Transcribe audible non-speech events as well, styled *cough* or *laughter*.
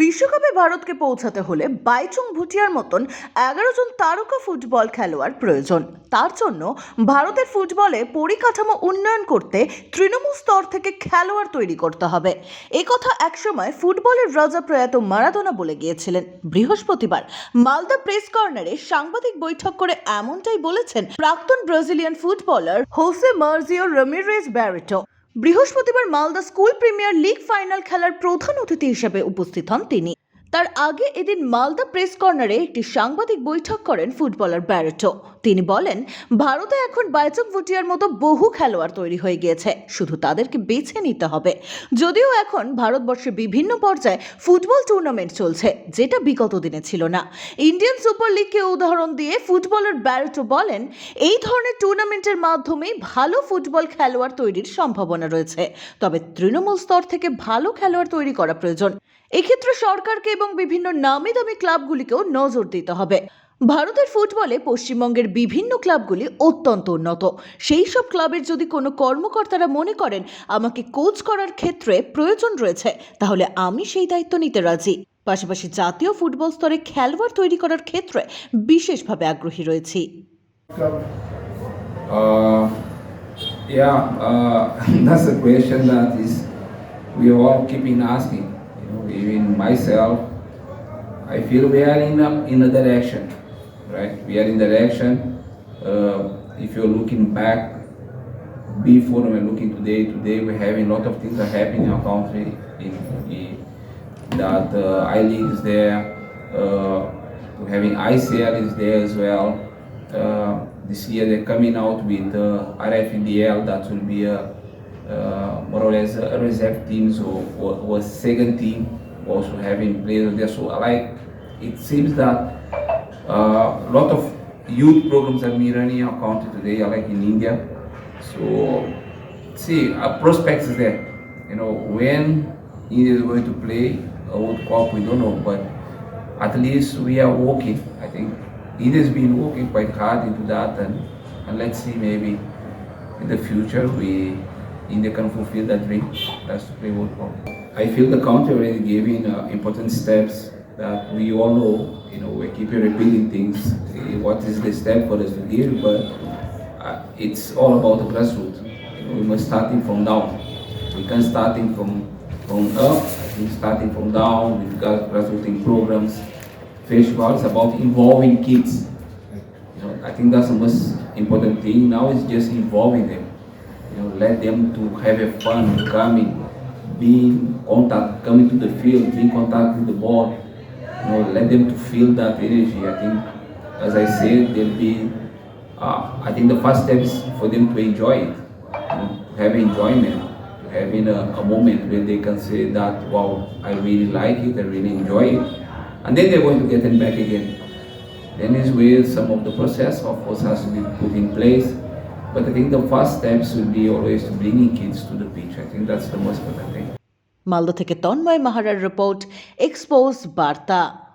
বিশ্বকাপে ভারতকে পৌঁছাতে হলে বাইচুং ভুটিয়ার মতন এগারো জন তারকা ফুটবল খেলোয়াড় প্রয়োজন। তার জন্য ভারতের ফুটবলে পরিকাঠামো উন্নয়ন করতে তৃণমূল স্তর থেকে খেলোয়াড় তৈরি করতে হবে। এ কথা একসময় ফুটবলের রাজা প্রয়াত মারাদোনা বলে গিয়েছিলেন। বৃহস্পতিবার মালদা প্রেস কর্নারে সাংবাদিক বৈঠক করে এমনটাই বলেছেন প্রাক্তন Brazilian footballer Jose Margio Ramirez Barreto. বৃহস্পতিবার Malda school premier league final খেলার প্রধান অতিথি হিসেবে উপস্থিত হন তিনি। তার আগে এদিন মালদা প্রেস কর্নারে একটি সাংবাদিক বৈঠক করেন ফুটবলার ব্যারেটো। তিনি বলেন, ভারতে এখন বাইচক ভুটিয়ার মতো বহু খেলোয়াড় তৈরি হয়ে গিয়েছে। শুধু তাদেরকে বেছে নিতে হবে। যদিও এখন ভারতবর্ষে বিভিন্ন পর্যায়ে ফুটবল টুর্নামেন্ট চলছে, যেটা বিগত দিনে ছিল না। ইন্ডিয়ান সুপার লিগকে উদাহরণ দিয়ে ফুটবলার ব্যারেটো বলেন, এই ধরনের টুর্নামেন্টের মাধ্যমেই ভালো ফুটবল খেলোয়াড় তৈরির সম্ভাবনা রয়েছে। তবে তৃণমূল স্তর থেকে ভালো খেলোয়াড় তৈরি করা প্রয়োজন। এক্ষেত্রে সরকারকে এবং বিভিন্ন নামি দামি ক্লাবগুলিকেও নজর দিতে হবে। ভারতের ফুটবলে পশ্চিমবঙ্গের বিভিন্ন ক্লাবগুলি অত্যন্ত উন্নত। সেই সব ক্লাবের যদি কোনো কর্মকর্তারা মনে করেন আমাকে কোচ করার ক্ষেত্রে প্রয়োজন রয়েছে তাহলে আমি সেই দায়িত্ব নিতে রাজি। পাশাপাশি জাতীয় ফুটবল স্তরে খেলোয়াড় তৈরি করার ক্ষেত্রে বিশেষভাবে আগ্রহী রয়েছি। Uh, yeah, uh, *laughs* that's a question that is we are all keeping asking. Even myself, I feel we are in a, in a direction, right? We are in direction. Uh, if you're looking back, before we're looking today, today we're having a lot of things are happening in our country. In, in that uh, I League is there, uh, we're having ICL is there as well. Uh, this year they're coming out with uh, that will be a more or less a reserve teams or, or second team also having players there. So I like it seems that uh, a lot of youth programs are running in our country today, like in India. So see, our prospects is there. You know, when India is going to play a World Cup, we don't know, but at least we are working. I think India's been working quite hard into that, and, and let's see maybe in the future we India can fulfill that dream. That's to play World Cup. I feel the country already giving uh, important steps that we all know. You know, we keep repeating things. eh, What is the step for us to give? But uh, it's all about the grassroots. You know, we must starting from down. We can starting from from up. I think starting from down with gra- grassroots programs, festivals about involving kids. You know, I think that's the most important thing. Now it's just involving them. You know, let them to have a fun coming, being in contact, coming to the field, being contact with the ball. You know, let them to feel that energy. I think, as I said, they'll be. Uh, I think the first step is for them to enjoy it, you know, to have enjoyment, to having a, a moment where they can say that, wow, I really like it, I really enjoy it, and then they're going to get it back again. Then is where some of the process, of course, has to be put in place. But I think the first steps will be always bringing kids to the pitch. I think that's the most important thing. Malda থেকে Tanmoy মাহারার report expose বার্তা